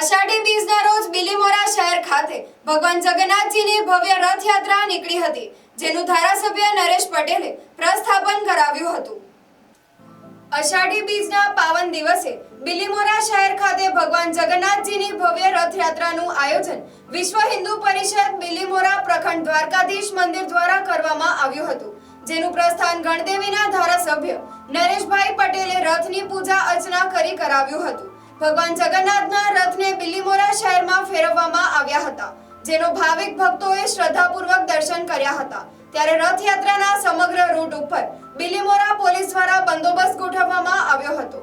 અષાઢી બીજના રોજ બિલીમોરા શહેર ખાતે ભગવાન જગન્નાથજીની ભવ્ય રથયાત્રા નીકળી હતી, જેનું ધારાસભ્ય નરેશ પટેલે પ્રસ્થાપન કરાવ્યું હતું. અષાઢી બીજના પાવન દિવસે બિલીમોરા શહેર ખાતે ભગવાન જગન્નાથજીની ભવ્ય રથયાત્રાનું આયોજન વિશ્વ હિન્દુ પરિષદ બિલીમોરા પ્રખંડ દ્વારકાધીશ મંદિર દ્વારા કરવામાં આવ્યું હતું, જેનું પ્રસ્થાન ગણદેવીના ધારાસભ્ય નરેશભાઈ પટેલે રથની પૂજા અર્ચના કરી કરાવ્યું હતું. ભગવાન જગન્નાથના રથને બિલીમોરા શહેરમાં ફેરવવામાં આવ્યા હતા, જેનો ભાવિક ભક્તોએ શ્રદ્ધાપૂર્વક દર્શન કર્યા હતા. ત્યારે રથયાત્રાના સમગ્ર રૂટ ઉપર બિલીમોરા પોલીસ દ્વારા બંદોબસ્ત ગોઠવવામાં આવ્યો હતો.